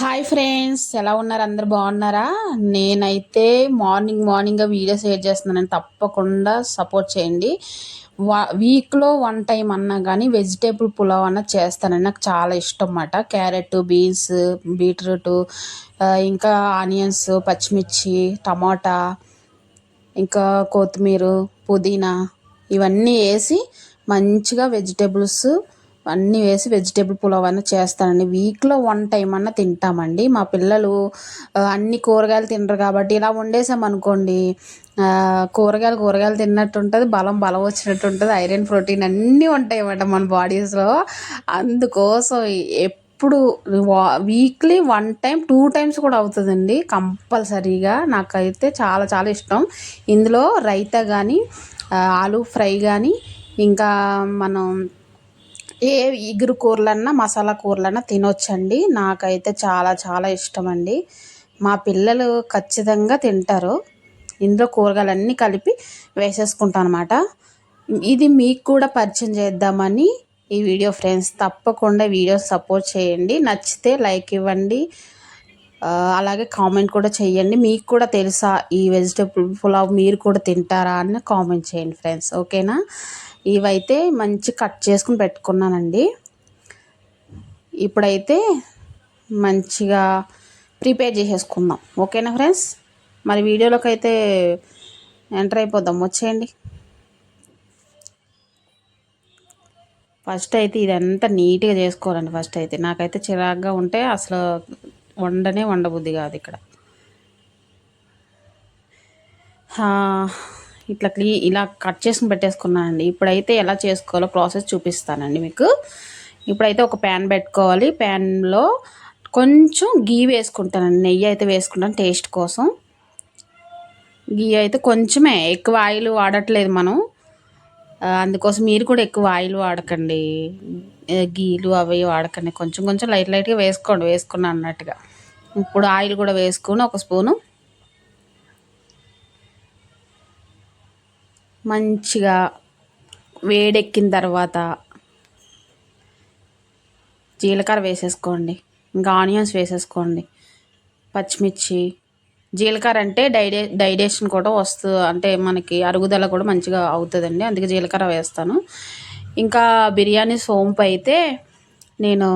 Hi friends ఎలా ఉన్నారు? అందరు బాగున్నారా? నేనైతే మార్నింగ్ మార్నింగ్ వీడియో షేర్ చేస్తున్నాను. తప్పకుండా సపోర్ట్ చేయండి. వా వీక్లో వన్ టైం అన్నా కానీ వెజిటేబుల్ పులావ్ అన్న చేస్తానని నాకు చాలా ఇష్టం అన్నమాట. క్యారెట్ బీన్స్ బీట్రూట్ ఇంకా ఆనియన్స్ పచ్చిమిర్చి టమాటా ఇంకా కొత్తిమీర పుదీనా ఇవన్నీ వేసి మంచిగా వెజిటేబుల్స్ అన్నీ వేసి వెజిటేబుల్ పులావ్ అన్న చేస్తానండి. వీక్లో వన్ టైం అన్న తింటామండి. మా పిల్లలు అన్ని కూరగాయలు తినరు కాబట్టి ఇలా వండేసాం అనుకోండి కూరగాయలు కూరగాయలు తిన్నట్టు ఉంటుంది బలం బలం వచ్చినట్టు ఉంటుంది ఐరన్ ప్రోటీన్ అన్నీ ఉంటాయి అన్నమాట మన బాడీస్లో. అందుకోసం ఎప్పుడు weekly one time two times కూడా అవుతుందండి కంపల్సరీగా. నాకైతే చాలా చాలా ఇష్టం. ఇందులో రైతా కానీ ఆలు ఫ్రై కానీ ఇంకా మనం ఏ ఇగురు కూరలన్నా మసాలా కూరలన్నా తినొచ్చండి. నాకైతే చాలా చాలా ఇష్టం అండి మా పిల్లలు ఖచ్చితంగా తింటారు. ఇందులో కూరగాయలన్నీ కలిపి వేసేసుకుంటాను అనమాట ఇది మీకు కూడా పరిచయం చేద్దామని ఈ వీడియో ఫ్రెండ్స్. తప్పకుండా వీడియో సపోర్ట్ చేయండి. నచ్చితే లైక్ ఇవ్వండి. అలాగే కామెంట్ కూడా చేయండి మీకు కూడా తెలుసా ఈ వెజిటేబుల్ పులావ్ మీరు కూడా తింటారా అని కామెంట్ చేయండి ఫ్రెండ్స్. ఓకేనా? ఇవైతే మంచి కట్ చేసుకుని పెట్టుకున్నానండి. ఇప్పుడైతే మంచిగా ప్రిపేర్ చేసేసుకుందాం. ఓకేనా ఫ్రెండ్స్? మరి వీడియోలోకి అయితే ఎంటర్ అయిపోదాం. వచ్చేయండి. ఫస్ట్ అయితే ఇదంతా నీట్గా చేసుకోవాలండి ఫస్ట్ అయితే. నాకైతే చిరాగ్గా ఉంటే అసలు వండనే వండబుద్ధి కాదు ఇక్కడ. ఇట్లా క్లీ ఇలా కట్ చేసుకుని పెట్టేసుకున్నానండి. ఇప్పుడైతే ఎలా చేసుకోవాలో ప్రాసెస్ చూపిస్తానండి మీకు. ఇప్పుడైతే ఒక ప్యాన్ పెట్టుకోవాలి. ప్యాన్లో కొంచెం గీ వేసుకుంటానండి. నెయ్యి అయితే వేసుకుంటాను టేస్ట్ కోసం. గీ అయితే కొంచెమే ఎక్కువ ఆయిల్ వాడట్లేదు మనం. అందుకోసం మీరు కూడా ఎక్కువ ఆయిల్ వాడకండి. గీలు అవి వాడకండి. కొంచెం కొంచెం లైట్ లైట్గా వేసుకోండి. వేసుకున్నాను అన్నట్టుగా. ఇప్పుడు ఆయిల్ కూడా వేసుకుని ఒక స్పూను మంచిగా వేడెక్కిన తర్వాత జీలకర్ర వేసేసుకోండి. ఇంకా ఆనియన్స్ వేసేసుకోండి. పచ్చిమిర్చి. జీలకర్ర అంటే డైడే డైజెషన్ కూడా వస్తుంది అంటే మనకి అరుగుదల కూడా మంచిగా అవుతుందండి. అందుకే జీలకర్ర వేస్తాను. ఇంకా బిర్యానీ సోంపు అయితే నేను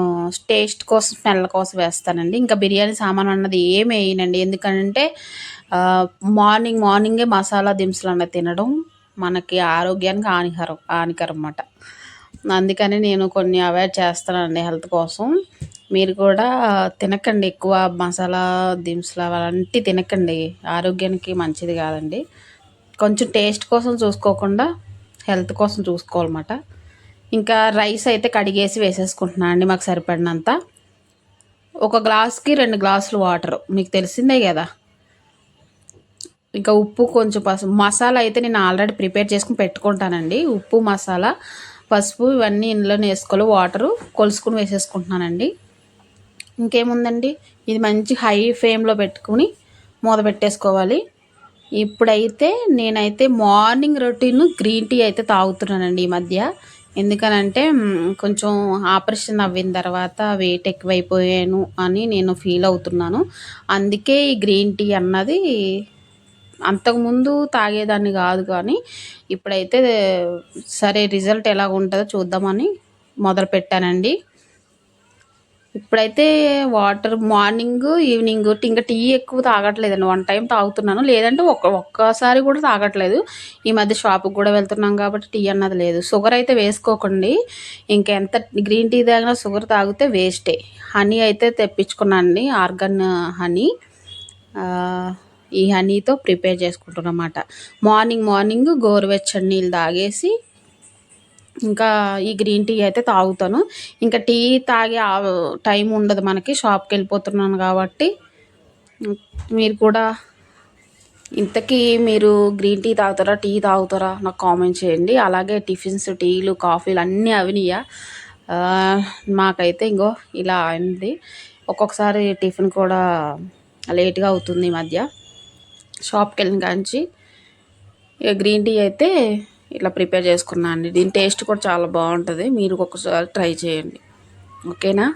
టేస్ట్ కోసం స్మెల్ కోసం వేస్తానండి. ఇంకా బిర్యానీ సామాన్ అన్నది ఏమి వేయనండి. ఎందుకంటే మార్నింగ్ మార్నింగే మసాలా దినుసులు అన్నది తినడం మనకి ఆరోగ్యానికి హానికరం హానికరం అన్నమాట. అందుకని నేను కొన్ని అవాయిడ్ చేస్తానండి హెల్త్ కోసం. మీరు కూడా తినకండి ఎక్కువ మసాలా దినుసులు అలాంటివి తినకండి. ఆరోగ్యానికి మంచిది కాదండి. కొంచెం టేస్ట్ కోసం చూసుకోకుండా హెల్త్ కోసం చూసుకోవాలన్నమాట. ఇంకా రైస్ అయితే కడిగేసి వేసేసుకుంటున్నాను అండి మాకు సరిపడినంత. ఒక గ్లాస్కి రెండు గ్లాసులు వాటర్. మీకు తెలిసిందే కదా. ఇంకా ఉప్పు కొంచెం పసుపు. మసాలా అయితే నేను ఆల్రెడీ ప్రిపేర్ చేసుకుని పెట్టుకుంటానండి. ఉప్పు మసాలా పసుపు ఇవన్నీ ఇందులోనే వేసుకోవాలి. వాటరు కొలుసుకుని వేసేసుకుంటున్నానండి. ఇంకేముందండి? ఇది మంచి హై ఫ్లేమ్లో పెట్టుకుని మూత పెట్టేసుకోవాలి. ఇప్పుడైతే నేనైతే మార్నింగ్ రొటీన్ గ్రీన్ టీ అయితే తాగుతున్నానండి ఈ మధ్య. ఎందుకనంటే కొంచెం ఆపరేషన్ అవ్విన తర్వాత వెయిట్ ఎక్కువైపోయాను అని నేను ఫీల్ అవుతున్నాను. అందుకే ఈ గ్రీన్ టీ అన్నది అంతకుముందు తాగేదాన్ని కాదు కానీ ఇప్పుడైతే సరే రిజల్ట్ ఎలా ఉంటుందో చూద్దామని మొదలు పెట్టానండి. ఇప్పుడైతే వాటర్ మార్నింగ్ ఈవినింగ్ ఇంకా టీ ఎక్కువ తాగట్లేదండి. వన్ టైం తాగుతున్నాను. లేదంటే ఒక్క ఒక్కసారి కూడా తాగట్లేదు. ఈ మధ్య షాప్కి కూడా వెళ్తున్నాం కాబట్టి టీ అన్నది లేదు. షుగర్ అయితే వేసుకోకండి. ఇంకెంత గ్రీన్ టీ తాగినా షుగర్ తాగితే వేస్టే. హనీ అయితే తెప్పించుకున్నాను ఆర్గన్ హనీ. ఈ హనీతో ప్రిపేర్ చేసుకుంటున్నమాట. మార్నింగ్ మార్నింగ్ గోరువెచ్చని నీళ్ళు తాగేసి ఇంకా ఈ గ్రీన్ టీ అయితే తాగుతాను. ఇంకా టీ తాగే టైం ఉండదు మనకి షాప్కి వెళ్ళిపోతున్నాను కాబట్టి. మీరు కూడా ఇంతకీ మీరు గ్రీన్ టీ తాగుతారా టీ తాగుతారా నాకు కామెంట్ చేయండి. అలాగే టిఫిన్స్ టీలు కాఫీలు అన్నీ అవినియా. మాకైతే ఇంకో ఇలా అయింది. ఒక్కొక్కసారి టిఫిన్ కూడా లేట్గా అవుతుంది ఈ మధ్య. షాప్కి వెళ్ళిన కాంచి ఇక గ్రీన్ టీ అయితే ఇలా ప్రిపేర్ చేసుకున్నాను అండి. దీని టేస్ట్ కూడా చాలా బాగుంటుంది. మీరు ఒకసారి ట్రై చేయండి. ఓకేనా?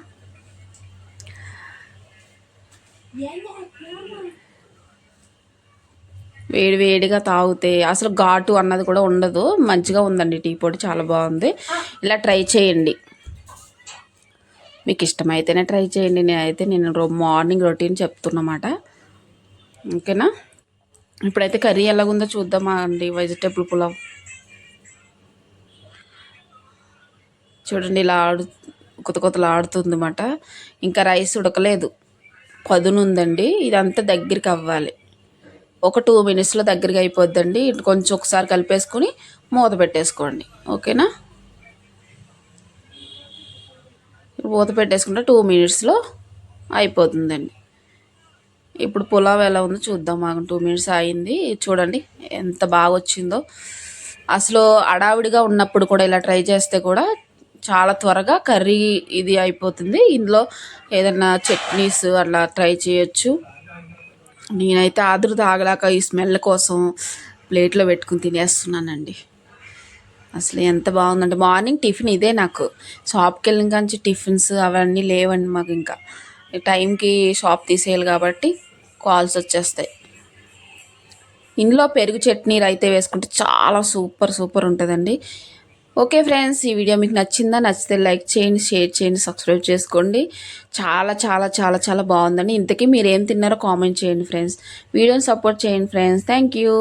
వేడి వేడిగా తాగితే అసలు ఘాటు అన్నది కూడా ఉండదు. మంచిగా ఉందండి టీ పొడి. చాలా బాగుంది. ఇలా ట్రై చేయండి. మీకు ఇష్టమైతేనే ట్రై చేయండి. నేనైతే నేను మార్నింగ్ రొటీన్ చెప్తున్నమాట. ఓకేనా? ఇప్పుడైతే కర్రీ ఎలాగుందో చూద్దామా అండి వెజిటేబుల్ పులావ్. చూడండి ఇలా ఆడు కొత్త కొత్తలు ఆడుతుందన్నమాట. ఇంకా రైస్ ఉడకలేదు. పదునుందండి ఇదంతా దగ్గరికి అవ్వాలి. ఒక టూ మినిట్స్లో దగ్గరికి అయిపోద్దండి. కొంచెం ఒకసారి కలిపేసుకొని మూత పెట్టేసుకోండి. ఓకేనా? మూత పెట్టేసుకుంటే టూ మినిట్స్లో అయిపోతుందండి. ఇప్పుడు పులావ్ ఎలా ఉందో చూద్దాం. మాకు టూ మినిట్స్ అయింది చూడండి ఎంత బాగా వచ్చిందో అసలు అడావిడిగా ఉన్నప్పుడు కూడా ఇలా ట్రై చేస్తే కూడా చాలా త్వరగా కర్రీ ఇది అయిపోతుంది. ఇందులో ఏదైనా చట్నీస్ అలా ట్రై చేయొచ్చు. నేనైతే ఆదురు తాగలాక ఈ స్మెల్ కోసం ప్లేట్లో పెట్టుకుని తినేస్తున్నానండి. అసలు ఎంత బాగుందంటే మార్నింగ్ టిఫిన్ ఇదే నాకు. షాప్కి వెళ్ళిన కానీ టిఫిన్స్ అవన్నీ లేవండి మాకు ఇంకా. టైంకి షాప్ తీసేయాలి కాబట్టి కాల్స్ వచ్చేస్తాయి. ఇందులో పెరుగు చట్నీ అయితే వేసుకుంటే చాలా సూపర్ సూపర్ ఉంటుందండి. ఓకే ఫ్రెండ్స్ ఈ వీడియో మీకు నచ్చిందా? నచ్చితే లైక్ చేయండి షేర్ చేయండి సబ్స్క్రైబ్ చేసుకోండి. చాలా చాలా చాలా చాలా బాగుందండి. ఇంతకీ మీరు ఏం తిన్నారో కామెంట్ చేయండి ఫ్రెండ్స్. వీడియోని సపోర్ట్ చేయండి ఫ్రెండ్స్. Thank you.